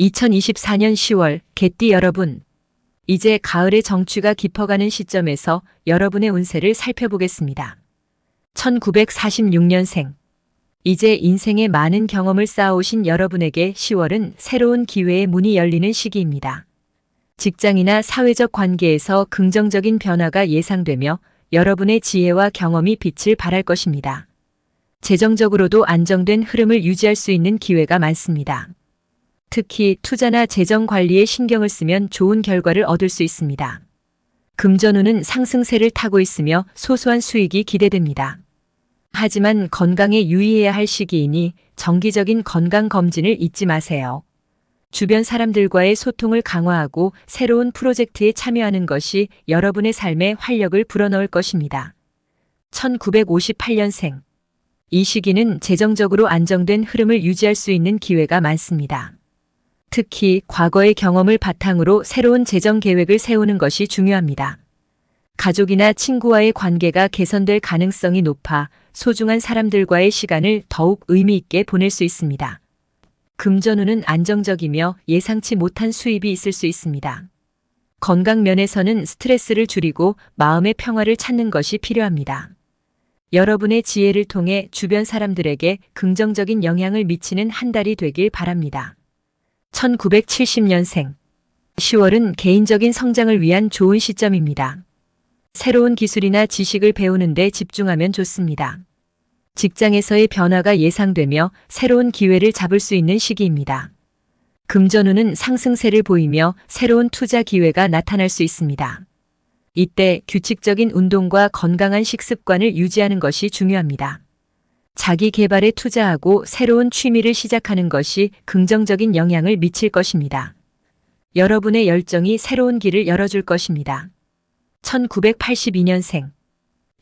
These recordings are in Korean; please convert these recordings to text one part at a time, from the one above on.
2024년 10월 개띠 여러분. 이제 가을의 정취가 깊어가는 시점에서 여러분의 운세를 살펴보겠습니다. 1946년생. 이제 인생의 많은 경험을 쌓아오신 여러분에게 10월은 새로운 기회의 문이 열리는 시기입니다. 직장이나 사회적 관계에서 긍정적인 변화가 예상되며 여러분의 지혜와 경험이 빛을 발할 것입니다. 재정적으로도 안정된 흐름을 유지할 수 있는 기회가 많습니다. 특히 투자나 재정 관리에 신경을 쓰면 좋은 결과를 얻을 수 있습니다. 금전운은 상승세를 타고 있으며 소소한 수익이 기대됩니다. 하지만 건강에 유의해야 할 시기이니 정기적인 건강 검진을 잊지 마세요. 주변 사람들과의 소통을 강화하고 새로운 프로젝트에 참여하는 것이 여러분의 삶에 활력을 불어넣을 것입니다. 1958년생. 이 시기는 재정적으로 안정된 흐름을 유지할 수 있는 기회가 많습니다. 특히 과거의 경험을 바탕으로 새로운 재정 계획을 세우는 것이 중요합니다. 가족이나 친구와의 관계가 개선될 가능성이 높아 소중한 사람들과의 시간을 더욱 의미 있게 보낼 수 있습니다. 금전운은 안정적이며 예상치 못한 수입이 있을 수 있습니다. 건강 면에서는 스트레스를 줄이고 마음의 평화를 찾는 것이 필요합니다. 여러분의 지혜를 통해 주변 사람들에게 긍정적인 영향을 미치는 한 달이 되길 바랍니다. 1970년생. 10월은 개인적인 성장을 위한 좋은 시점입니다. 새로운 기술이나 지식을 배우는 데 집중하면 좋습니다. 직장에서의 변화가 예상되며 새로운 기회를 잡을 수 있는 시기입니다. 금전운은 상승세를 보이며 새로운 투자 기회가 나타날 수 있습니다. 이때 규칙적인 운동과 건강한 식습관을 유지하는 것이 중요합니다. 자기 개발에 투자하고 새로운 취미를 시작하는 것이 긍정적인 영향을 미칠 것입니다. 여러분의 열정이 새로운 길을 열어줄 것입니다. 1982년생.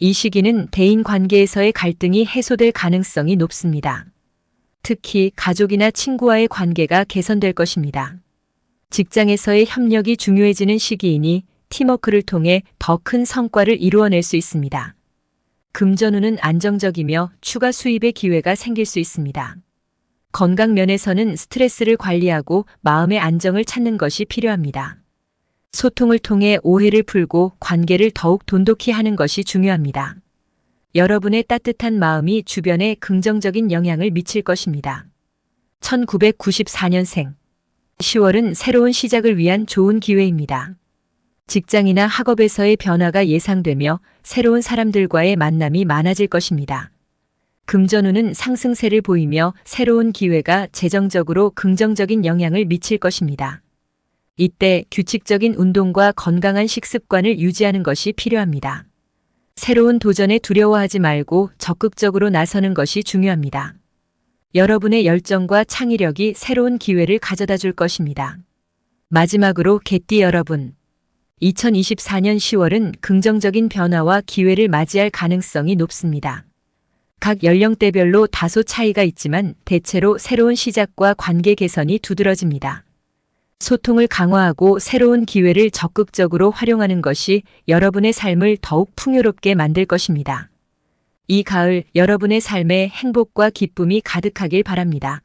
이 시기는 대인 관계에서의 갈등이 해소될 가능성이 높습니다. 특히 가족이나 친구와의 관계가 개선될 것입니다. 직장에서의 협력이 중요해지는 시기이니 팀워크를 통해 더 큰 성과를 이루어낼 수 있습니다. 금전운은 안정적이며 추가 수입의 기회가 생길 수 있습니다. 건강 면에서는 스트레스를 관리하고 마음의 안정을 찾는 것이 필요합니다. 소통을 통해 오해를 풀고 관계를 더욱 돈독히 하는 것이 중요합니다. 여러분의 따뜻한 마음이 주변에 긍정적인 영향을 미칠 것입니다. 1994년생. 10월은 새로운 시작을 위한 좋은 기회입니다. 직장이나 학업에서의 변화가 예상되며 새로운 사람들과의 만남이 많아질 것입니다. 금전운은 상승세를 보이며 새로운 기회가 재정적으로 긍정적인 영향을 미칠 것입니다. 이때 규칙적인 운동과 건강한 식습관을 유지하는 것이 필요합니다. 새로운 도전에 두려워하지 말고 적극적으로 나서는 것이 중요합니다. 여러분의 열정과 창의력이 새로운 기회를 가져다 줄 것입니다. 마지막으로 개띠 여러분. 2024년 10월은 긍정적인 변화와 기회를 맞이할 가능성이 높습니다. 각 연령대별로 다소 차이가 있지만 대체로 새로운 시작과 관계 개선이 두드러집니다. 소통을 강화하고 새로운 기회를 적극적으로 활용하는 것이 여러분의 삶을 더욱 풍요롭게 만들 것입니다. 이 가을 여러분의 삶에 행복과 기쁨이 가득하길 바랍니다.